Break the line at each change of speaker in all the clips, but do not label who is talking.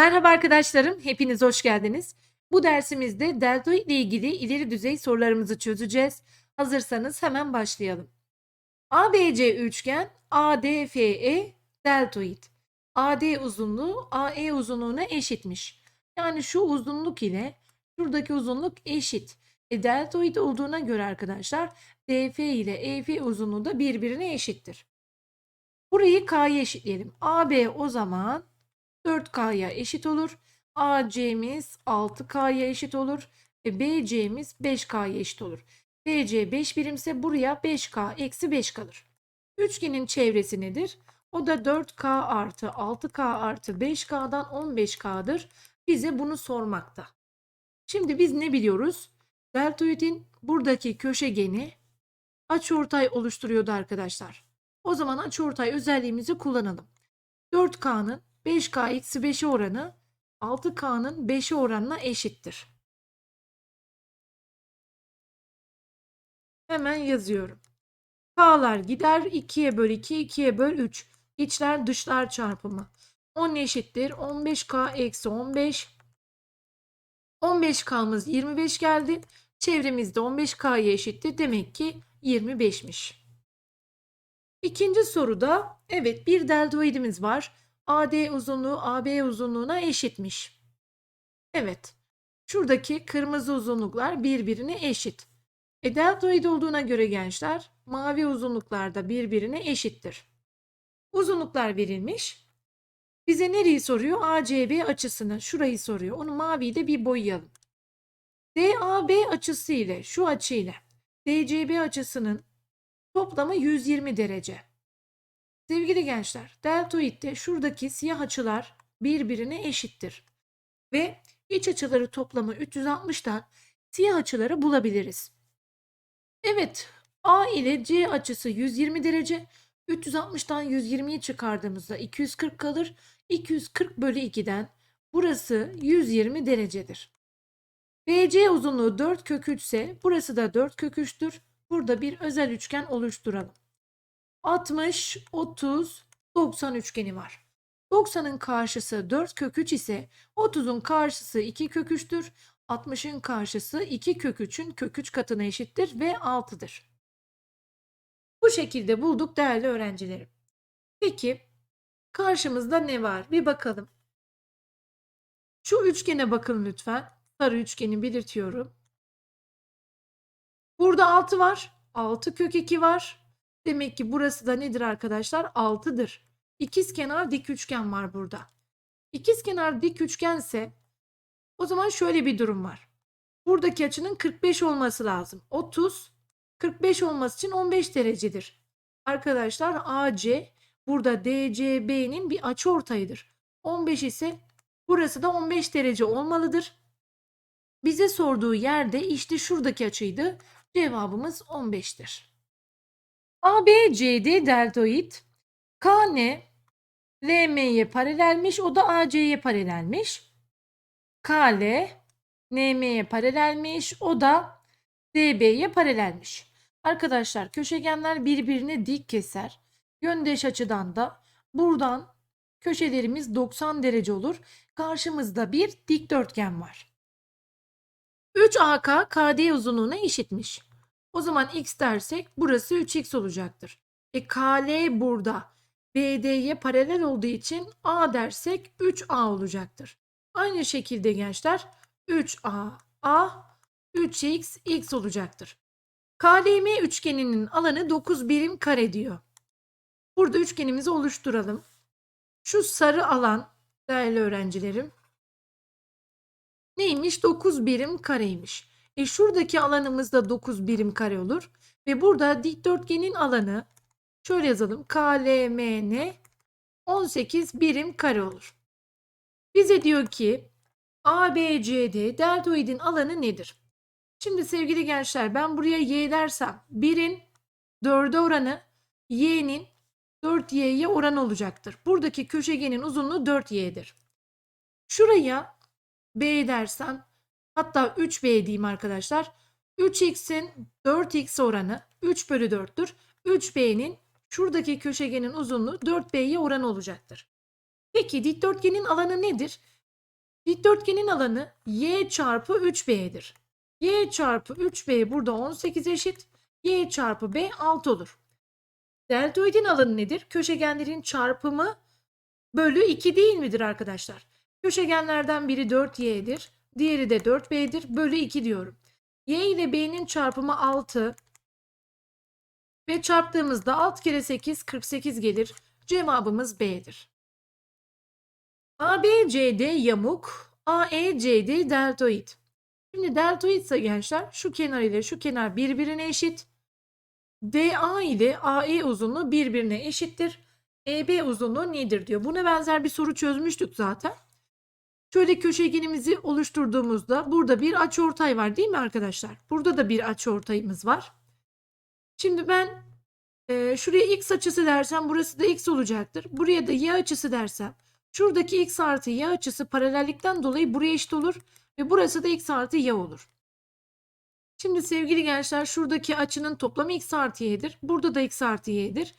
Merhaba arkadaşlarım, hepiniz hoş geldiniz. Bu dersimizde deltoid ile ilgili ileri düzey sorularımızı çözeceğiz. Hazırsanız hemen başlayalım. ABC üçgen ADFE deltoid. AD uzunluğu AE uzunluğuna eşitmiş. Yani şu uzunluk ile şuradaki uzunluk eşit. E, deltoid olduğuna göre arkadaşlar DF ile EF uzunluğu da birbirine eşittir. Burayı K'ya eşitleyelim. AB o zaman 4K'ya eşit olur. AC'miz 6K'ya eşit olur. Ve BC'miz 5K'ya eşit olur. BC 5 birimse buraya 5K eksi 5 kalır. Üçgenin çevresi nedir? O da 4K artı 6K artı 5K'dan 15K'dır. Bize bunu sormakta. Şimdi biz ne biliyoruz? Deltoidin buradaki köşegeni açıortay oluşturuyordu arkadaşlar. O zaman açıortay özelliğimizi kullanalım. 4K'nın 5K eksi 5'e oranı 6K'nın 5'e oranına eşittir. Hemen yazıyorum. K'lar gider 2'ye böl 2, 2'ye böl 3. İçler dışlar çarpımı. 10 eşittir. 15K eksi 15. 15K'mız 25 geldi. Çevremizde 15K'ya eşitti. Demek ki 25'miş. İkinci soruda evet bir deltoidimiz var. AD uzunluğu AB uzunluğuna eşitmiş. Evet. Şuradaki kırmızı uzunluklar birbirine eşit. E deltoid olduğuna göre gençler mavi uzunluklar da birbirine eşittir. Uzunluklar verilmiş. Bize nereyi soruyor? ACB açısını. Şurayı soruyor. Onu maviyi de bir boyayalım. DAB açısı ile şu açı ile DCB açısının toplamı 120 derece. Sevgili gençler, deltoidde şuradaki siyah açılar birbirine eşittir. Ve iç açıları toplamı 360'tan siyah açıları bulabiliriz. Evet, A ile C açısı 120 derece. 360'tan 120'yi çıkardığımızda 240 kalır. 240 bölü 2'den burası 120 derecedir. BC uzunluğu 4 kök 3 ise burası da 4 kök 3'tür. Burada bir özel üçgen oluşturalım. 60, 30, 90 üçgeni var. 90'ın karşısı 4 kök 3 ise 30'un karşısı 2 kök 3'tür. 60'ın karşısı 2 kök 3'ün kök 3 katına eşittir ve 6'dır. Bu şekilde bulduk değerli öğrencilerim. Peki karşımızda ne var? Bir bakalım. Şu üçgene bakın lütfen. Sarı üçgeni belirtiyorum. Burada 6 var. 6 kök 2 var. Demek ki burası da nedir arkadaşlar? 6'dır. İkizkenar dik üçgen var burada. İkizkenar dik üçgense o zaman şöyle bir durum var. Buradaki açının 45 olması lazım. 30 45 olması için 15 derecedir. Arkadaşlar AC burada DCB'nin bir açı ortayıdır. 15 ise burası da 15 derece olmalıdır. Bize sorduğu yerde işte şuradaki açıydı. Cevabımız 15'tir. ABCD deltoid KN LM'ye paralelmiş. O da AC'ye paralelmiş. KL NM'ye paralelmiş. O da DB'ye paralelmiş. Arkadaşlar köşegenler birbirine dik keser. Yöndeş açıdan da buradan köşelerimiz 90 derece olur. Karşımızda bir dikdörtgen var. 3AK KD uzunluğuna eşitmiş. O zaman x dersek burası 3x olacaktır. E KL burada BD'ye paralel olduğu için A dersek 3A olacaktır. Aynı şekilde gençler 3A A 3x x olacaktır. KLM üçgeninin alanı 9 birim kare diyor. Burada üçgenimizi oluşturalım. Şu sarı alan değerli öğrencilerim neymiş? 9 birim kareymiş. E şuradaki alanımız da 9 birim kare olur. Ve burada dikdörtgenin alanı şöyle yazalım. KLMN 18 birim kare olur. Bize diyor ki ABCD deltoidin alanı nedir? Şimdi sevgili gençler ben buraya y dersem 1'in 4'e oranı y'nin 4y'ye oran olacaktır. Buradaki köşegenin uzunluğu 4y'dir. Şuraya b dersem hatta 3b diyeyim arkadaşlar. 3x'in 4x oranı 3 bölü 4'tür. 3b'nin şuradaki köşegenin uzunluğu 4b'ye oran olacaktır. Peki dikdörtgenin alanı nedir? Dikdörtgenin alanı y çarpı 3b'dir. y çarpı 3b burada 18 eşit. y çarpı b 6 olur. Deltoidin alanı nedir? Köşegenlerin çarpımı bölü 2 değil midir arkadaşlar? Köşegenlerden biri 4y'dir. Diğeri de 4b'dir. Bölü 2 diyorum. y ile b'nin çarpımı 6. Ve çarptığımızda 6 kere 8 48 gelir. Cevabımız B'dir. ABCD yamuk, AECD deltoid. Şimdi deltoid ise gençler şu kenar ile şu kenar birbirine eşit. DA ile AE uzunluğu birbirine eşittir. EB uzunluğu nedir diyor. Buna benzer bir soru çözmüştük zaten. Şöyle köşegenimizi oluşturduğumuzda burada bir açıortay var değil mi arkadaşlar? Burada da bir açıortayımız var. Şimdi ben e, şuraya x açısı dersem burası da x olacaktır. Buraya da y açısı dersem şuradaki x artı y açısı paralellikten dolayı buraya eşit olur ve burası da x artı y olur. Şimdi sevgili gençler şuradaki açının toplamı x artı y'dir. Burada da x artı y'dir.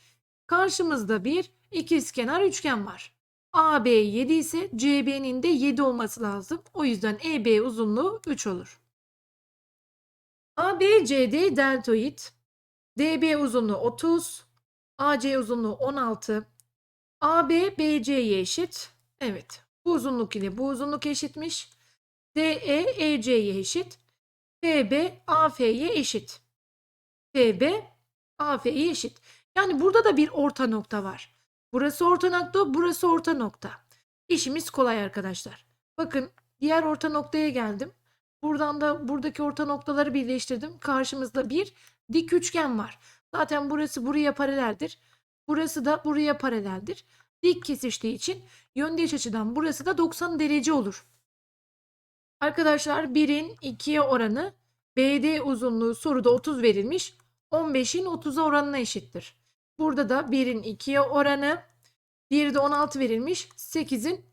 Karşımızda bir ikizkenar üçgen var. AB 7 ise CB'nin de 7 olması lazım. O yüzden EB uzunluğu 3 olur. ABCD deltoid DB uzunluğu 30, AC uzunluğu 16, AB BC'ye eşit. Evet, bu uzunluk ile bu uzunluk eşitmiş. DE EC'ye eşit. FB AF'ye eşit. FB AF'ye eşit. Yani burada da bir orta nokta var. Burası orta nokta, burası orta nokta. İşimiz kolay arkadaşlar. Bakın diğer orta noktaya geldim. Buradan da buradaki orta noktaları birleştirdim. Karşımızda bir dik üçgen var. Zaten burası buraya paraleldir. Burası da buraya paraleldir. Dik kesiştiği için yöndeş açıdan burası da 90 derece olur. Arkadaşlar 1'in 2'ye oranı BD uzunluğu soruda 30 verilmiş. 15'in 30'a oranına eşittir. Burada da 1'in 2'ye oranı diğeri de 16 verilmiş. 8'in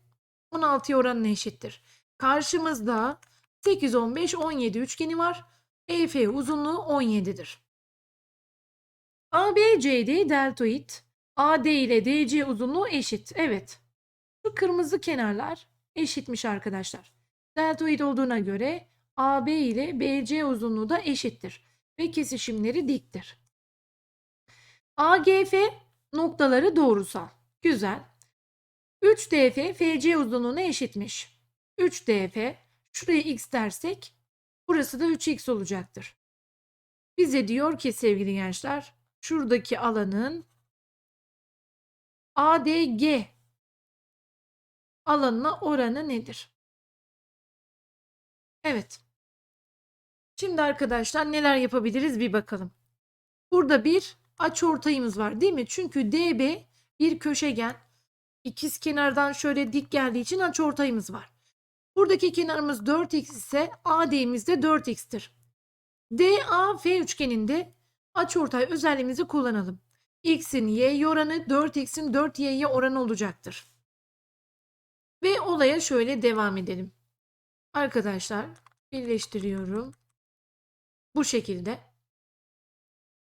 16'ya oranına eşittir. Karşımızda 8, 15, 17 üçgeni var. EF uzunluğu 17'dir. ABCD deltoid AD ile DC uzunluğu eşit. Evet. Şu kırmızı kenarlar eşitmiş arkadaşlar. Deltoid olduğuna göre AB ile BC uzunluğu da eşittir ve kesişimleri diktir. AGF noktaları doğrusal. Güzel. 3DF FC uzunluğuna eşitmiş. 3DF şuraya x dersek burası da 3x olacaktır. Bize diyor ki sevgili gençler şuradaki alanın ADG alanına oranı nedir? Evet. Şimdi arkadaşlar neler yapabiliriz bir bakalım. Burada bir açıortayımız var değil mi? Çünkü DB bir köşegen. İkiz kenardan şöyle dik geldiği için açıortayımız var. Buradaki kenarımız 4x ise AD'miz de 4x'tir. DAF üçgeninde açıortay özelliğimizi kullanalım. X'in y oranı 4x'in 4y'ye oranı olacaktır. Ve olaya şöyle devam edelim. Arkadaşlar birleştiriyorum. Bu şekilde.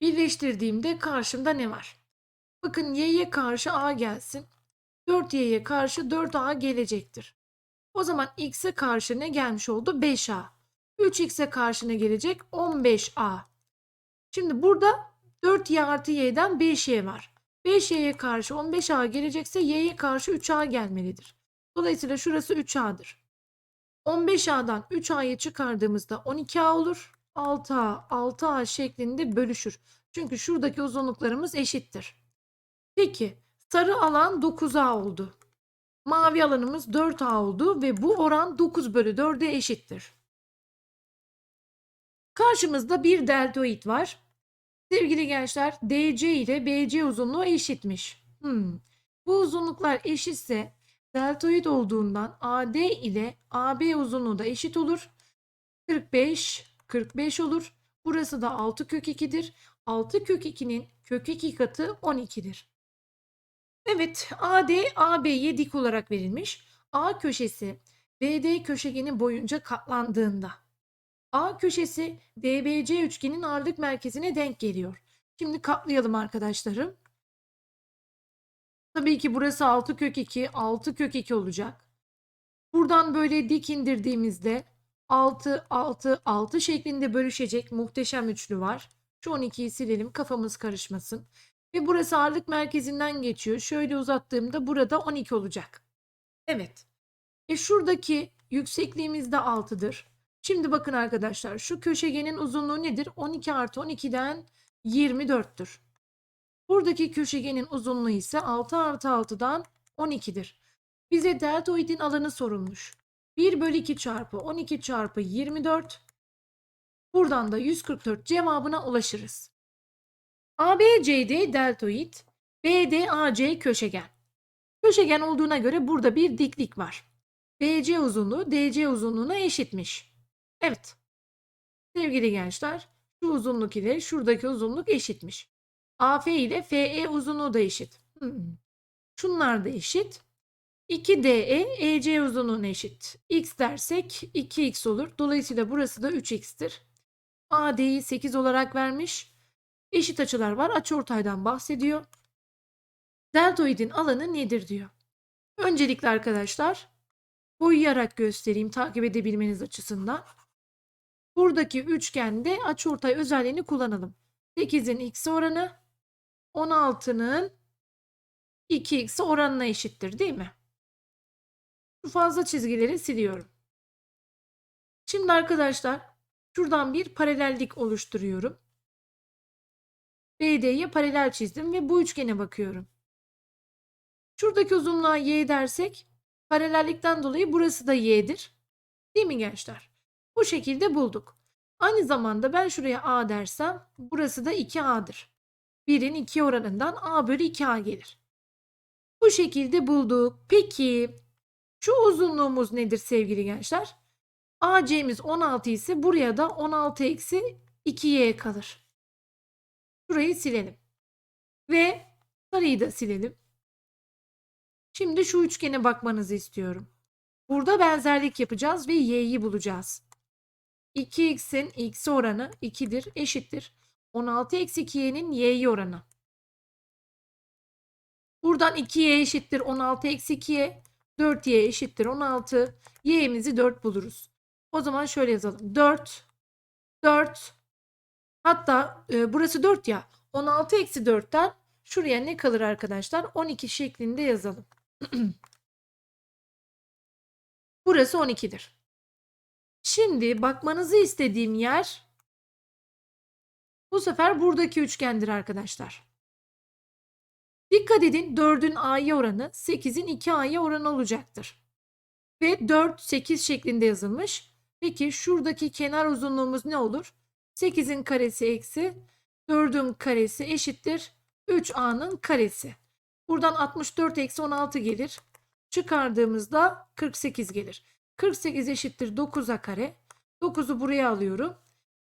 Birleştirdiğimde karşımda ne var? Bakın y'ye karşı a gelsin. 4y'ye karşı 4a gelecektir. O zaman x'e karşı ne gelmiş oldu? 5a. 3x'e karşı ne gelecek? 15a. Şimdi burada 4y artı y'den 5y var. 5y'ye karşı 15a gelecekse y'ye karşı 3a gelmelidir. Dolayısıyla şurası 3a'dır. 15a'dan 3a'yı çıkardığımızda 12a olur. 6a, 6a şeklinde bölüşür. Çünkü şuradaki uzunluklarımız eşittir. Peki sarı alan 9a oldu. Mavi alanımız 4a oldu ve bu oran 9 bölü 4'e eşittir. Karşımızda bir deltoid var. Sevgili gençler DC ile BC uzunluğu eşitmiş. Hmm. Bu uzunluklar eşitse deltoid olduğundan AD ile AB uzunluğu da eşit olur. 45, 45 olur. Burası da 6 kök 2'dir. 6 kök 2'nin kök 2 katı 12'dir. Evet AD AB'ye dik olarak verilmiş. A köşesi BD köşegeni boyunca katlandığında A köşesi DBC üçgenin ağırlık merkezine denk geliyor. Şimdi katlayalım arkadaşlarım. Tabii ki burası 6 kök 2, 6 kök 2 olacak. Buradan böyle dik indirdiğimizde 6, 6, 6 şeklinde bölüşecek muhteşem üçlü var. Şu 12'yi silelim kafamız karışmasın. Ve burası ağırlık merkezinden geçiyor. Şöyle uzattığımda burada 12 olacak. Evet. E şuradaki yüksekliğimiz de 6'dır. Şimdi bakın arkadaşlar şu köşegenin uzunluğu nedir? 12 artı 12'den 24'tür. Buradaki köşegenin uzunluğu ise 6 artı 6'dan 12'dir. Bize deltoidin alanı sorulmuş. 1 bölü 2 çarpı 12 çarpı 24. Buradan da 144 cevabına ulaşırız. ABCD deltoid, BDAC köşegen. Köşegen olduğuna göre burada bir diklik var. BC uzunluğu DC uzunluğuna eşitmiş. Evet. Sevgili gençler, şu uzunluk ile şuradaki uzunluk eşitmiş. AF ile FE uzunluğu da eşit. Hmm. Şunlar da eşit. 2DE EC uzunluğuna eşit. X dersek 2x olur. Dolayısıyla burası da 3x'tir. AD'yi 8 olarak vermiş. Eşit açılar var. Açıortaydan bahsediyor. Deltoidin alanı nedir diyor. Öncelikle arkadaşlar boyayarak göstereyim takip edebilmeniz açısından. Buradaki üçgende açıortay özelliğini kullanalım. 8'in x oranı 16'nın 2x oranına eşittir değil mi? Şu fazla çizgileri siliyorum. Şimdi arkadaşlar şuradan bir paralellik oluşturuyorum. BD'ye paralel çizdim ve bu üçgene bakıyorum. Şuradaki uzunluğa y dersek paralellikten dolayı burası da y'dir. Değil mi gençler? Bu şekilde bulduk. Aynı zamanda ben şuraya a dersem burası da 2a'dır. 1'in 2 oranından a bölü 2a gelir. Bu şekilde bulduk. Peki şu uzunluğumuz nedir sevgili gençler? AC'miz 16 ise buraya da 16 eksi 2y kalır. Şurayı silelim. Ve sarıyı da silelim. Şimdi şu üçgene bakmanızı istiyorum. Burada benzerlik yapacağız ve y'yi bulacağız. 2x'in x oranı 2'dir eşittir. 16 eksi 2y'nin y'yi oranı. Buradan 2y eşittir 16 eksi 2y. 4y eşittir 16. y'mizi 4 buluruz. O zaman şöyle yazalım. 4, 4, hatta e, burası 4 ya. 16 eksi 4'ten şuraya ne kalır arkadaşlar? 12 şeklinde yazalım. Burası 12'dir. Şimdi bakmanızı istediğim yer bu sefer buradaki üçgendir arkadaşlar. Dikkat edin 4'ün a'ya oranı 8'in 2a'ya oranı olacaktır. Ve 4 8 şeklinde yazılmış. Peki şuradaki kenar uzunluğumuz ne olur? 8'in karesi eksi 4'ün karesi eşittir 3a'nın karesi. Buradan 64 eksi 16 gelir. Çıkardığımızda 48 gelir. 48 eşittir 9'a kare. 9'u buraya alıyorum.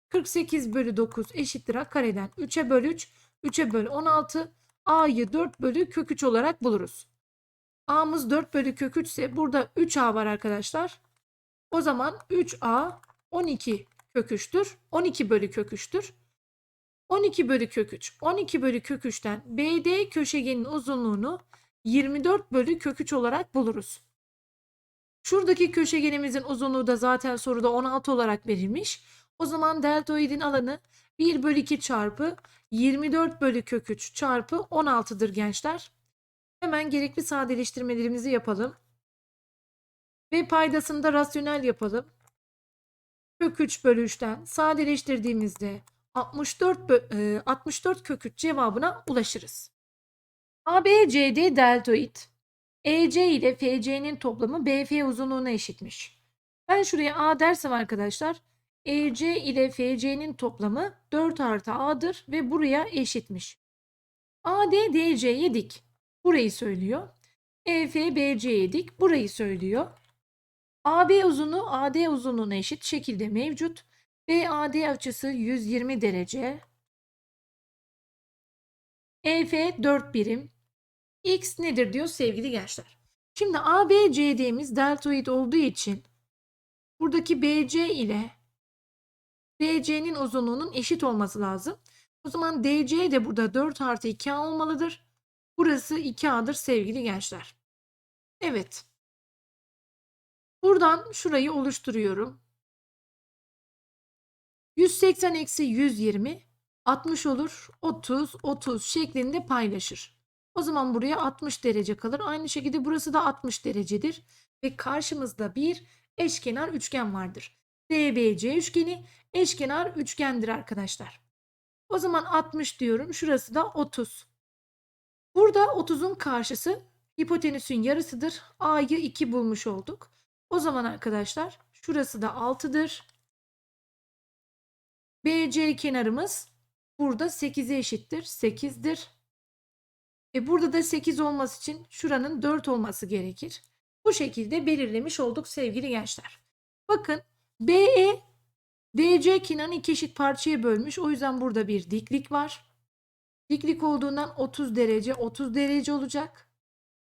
48 bölü 9 eşittir a kareden 3'e bölü 3. 3'e bölü 16. A'yı 4 bölü kök 3 olarak buluruz. A'mız 4 bölü kök 3 ise burada 3A var arkadaşlar. O zaman 3A 12 kök 3'tür. 12 bölü kök 3'tür. 12 bölü kök 3. 12 bölü kök 3'ten BD köşegenin uzunluğunu 24 bölü kök 3 olarak buluruz. Şuradaki köşegenimizin uzunluğu da zaten soruda 16 olarak verilmiş. O zaman deltoidin alanı 1 bölü 2 çarpı 24 bölü kök 3 çarpı 16'dır gençler. Hemen gerekli sadeleştirmelerimizi yapalım. Ve paydasını da rasyonel yapalım. Kök 3 bölü 3'ten sadeleştirdiğimizde 64, bö- e, 64 kök 3 cevabına ulaşırız. ABCD deltoid EC ile FC'nin toplamı BF uzunluğuna eşitmiş. Ben şuraya A dersem arkadaşlar EC ile FC'nin toplamı 4 artı A'dır ve buraya eşitmiş. AD DC'ye dik. Burayı söylüyor. EF BC'ye dik. Burayı söylüyor. AB uzunluğu AD uzunluğuna eşit şekilde mevcut. BAD açısı 120 derece. EF 4 birim. X nedir diyor sevgili gençler. Şimdi ABCD'miz deltoid olduğu için buradaki BC ile DC'nin uzunluğunun eşit olması lazım. O zaman DC de burada 4 artı 2A olmalıdır. Burası 2A'dır sevgili gençler. Evet. Buradan şurayı oluşturuyorum. 180 eksi 120 60 olur. 30 30 şeklinde paylaşır. O zaman buraya 60 derece kalır. Aynı şekilde burası da 60 derecedir. Ve karşımızda bir eşkenar üçgen vardır. DBC üçgeni eşkenar üçgendir arkadaşlar. O zaman 60 diyorum. Şurası da 30. Burada 30'un karşısı hipotenüsün yarısıdır. A'yı 2 bulmuş olduk. O zaman arkadaşlar şurası da 6'dır. BC kenarımız burada 8'e eşittir. 8'dir. E burada da 8 olması için şuranın 4 olması gerekir. Bu şekilde belirlemiş olduk sevgili gençler. Bakın BE DC kenarını iki eşit parçaya bölmüş. O yüzden burada bir diklik var. Diklik olduğundan 30 derece 30 derece olacak.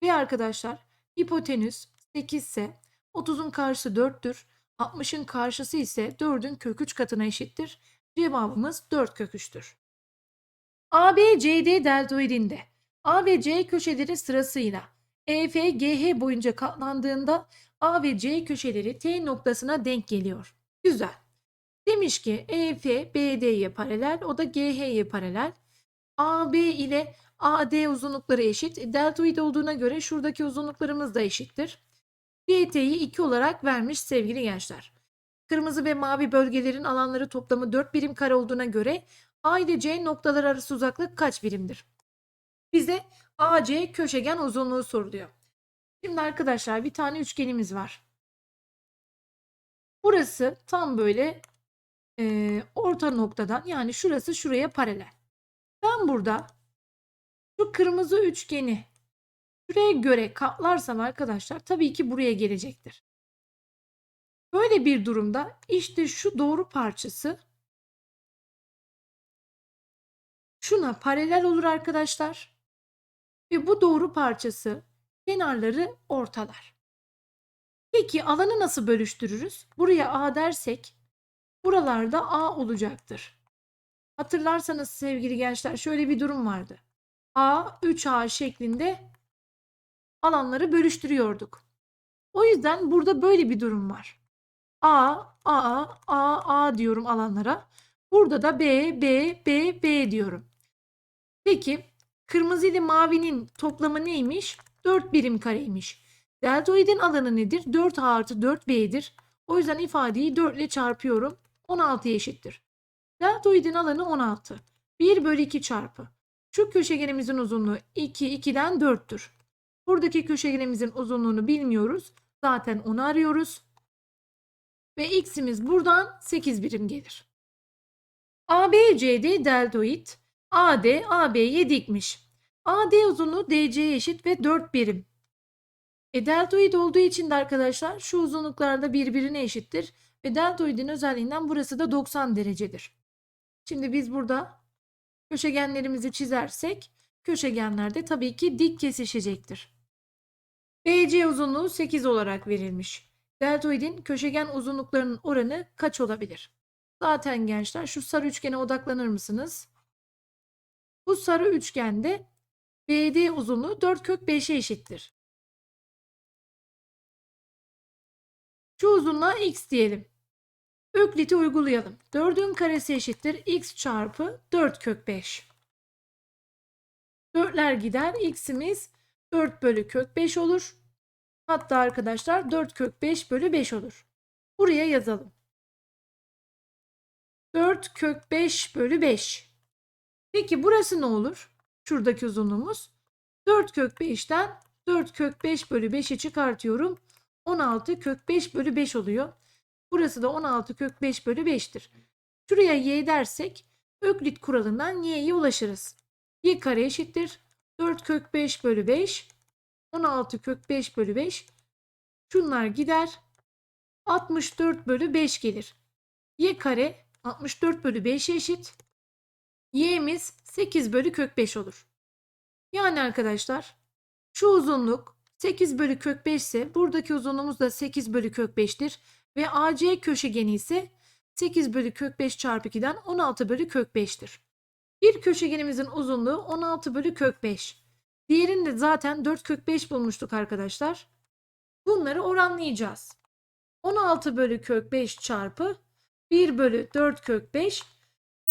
Ve arkadaşlar hipotenüs 8 ise 30'un karşısı 4'tür. 60'ın karşısı ise 4'ün kök 3 katına eşittir. Cevabımız 4 kök 3'tür. ABCD deltoidinde A ve C köşeleri sırasıyla EF GH boyunca katlandığında A ve C köşeleri T noktasına denk geliyor. Güzel. Demiş ki EF BD'ye paralel, o da GH'ye paralel. AB ile AD uzunlukları eşit. Deltoid olduğuna göre şuradaki uzunluklarımız da eşittir. DT'yi 2 olarak vermiş sevgili gençler. Kırmızı ve mavi bölgelerin alanları toplamı 4 birim kare olduğuna göre A ile C noktalar arası uzaklık kaç birimdir? Bize AC köşegen uzunluğu soruluyor. Şimdi arkadaşlar bir tane üçgenimiz var. Burası tam böyle e, orta noktadan yani şurası şuraya paralel. Ben burada şu kırmızı üçgeni şuraya göre katlarsam arkadaşlar tabii ki buraya gelecektir. Böyle bir durumda işte şu doğru parçası şuna paralel olur arkadaşlar. Ve bu doğru parçası kenarları ortalar. Peki alanı nasıl bölüştürürüz? Buraya A dersek buralarda A olacaktır. Hatırlarsanız sevgili gençler şöyle bir durum vardı. A 3A şeklinde alanları bölüştürüyorduk. O yüzden burada böyle bir durum var. A, A, A, A diyorum alanlara. Burada da B, B, B, B diyorum. Peki kırmızı ile mavinin toplamı neymiş? 4 birim kareymiş. Deltoidin alanı nedir? 4A artı 4B'dir. O yüzden ifadeyi 4 ile çarpıyorum. 16'ya eşittir. Deltoidin alanı 16. 1 bölü 2 çarpı. Şu köşegenimizin uzunluğu 2, 2'den 4'tür. Buradaki köşegenimizin uzunluğunu bilmiyoruz. Zaten onu arıyoruz. Ve x'imiz buradan 8 birim gelir. ABCD deltoid AD AB'ye dikmiş. AD uzunluğu DC'ye eşit ve 4 birim. E deltoid olduğu için de arkadaşlar şu uzunluklarda birbirine eşittir. Ve deltoidin özelliğinden burası da 90 derecedir. Şimdi biz burada köşegenlerimizi çizersek köşegenlerde tabii ki dik kesişecektir. BC uzunluğu 8 olarak verilmiş. Deltoidin köşegen uzunluklarının oranı kaç olabilir? Zaten gençler şu sarı üçgene odaklanır mısınız? Bu sarı üçgende BD uzunluğu 4 kök 5'e eşittir. Şu uzunluğa x diyelim. Öklit'i uygulayalım. 4'ün karesi eşittir x çarpı 4 kök 5. 4'ler gider. x'imiz 4 bölü kök 5 olur. Hatta arkadaşlar 4 kök 5 bölü 5 olur. Buraya yazalım. 4 kök 5 bölü 5. Peki burası ne olur? Şuradaki uzunluğumuz. 4 kök 5'ten 4 kök 5 bölü 5'i çıkartıyorum. 16 kök 5 bölü 5 oluyor. Burası da 16 kök 5 bölü 5'tir. Şuraya y dersek Öklit kuralından y'ye ulaşırız. y kare eşittir. 4 kök 5 bölü 5. 16 kök 5 bölü 5. Şunlar gider. 64 bölü 5 gelir. y kare 64 bölü 5'e eşit. Y'miz 8 bölü kök 5 olur. Yani arkadaşlar şu uzunluk 8 bölü kök 5 ise buradaki uzunluğumuz da 8 bölü kök 5'tir. Ve AC köşegeni ise 8 bölü kök 5 çarpı 2'den 16 bölü kök 5'tir. Bir köşegenimizin uzunluğu 16 bölü kök 5. Diğerini de zaten 4 kök 5 bulmuştuk arkadaşlar. Bunları oranlayacağız. 16 bölü kök 5 çarpı 1 bölü 4 kök 5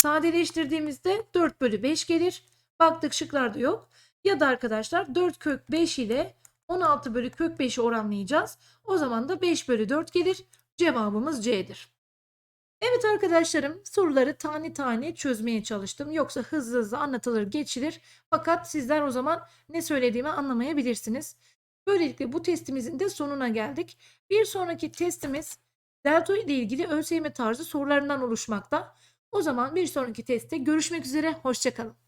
sadeleştirdiğimizde 4 bölü 5 gelir. Baktık şıklarda yok. Ya da arkadaşlar 4 kök 5 ile 16 bölü kök 5'i oranlayacağız. O zaman da 5 bölü 4 gelir. Cevabımız C'dir. Evet arkadaşlarım soruları tane tane çözmeye çalıştım. Yoksa hızlı hızlı anlatılır geçilir. Fakat sizler o zaman ne söylediğimi anlamayabilirsiniz. Böylelikle bu testimizin de sonuna geldik. Bir sonraki testimiz deltoid ile ilgili ÖSYM tarzı sorularından oluşmakta. O zaman bir sonraki testte görüşmek üzere. Hoşçakalın.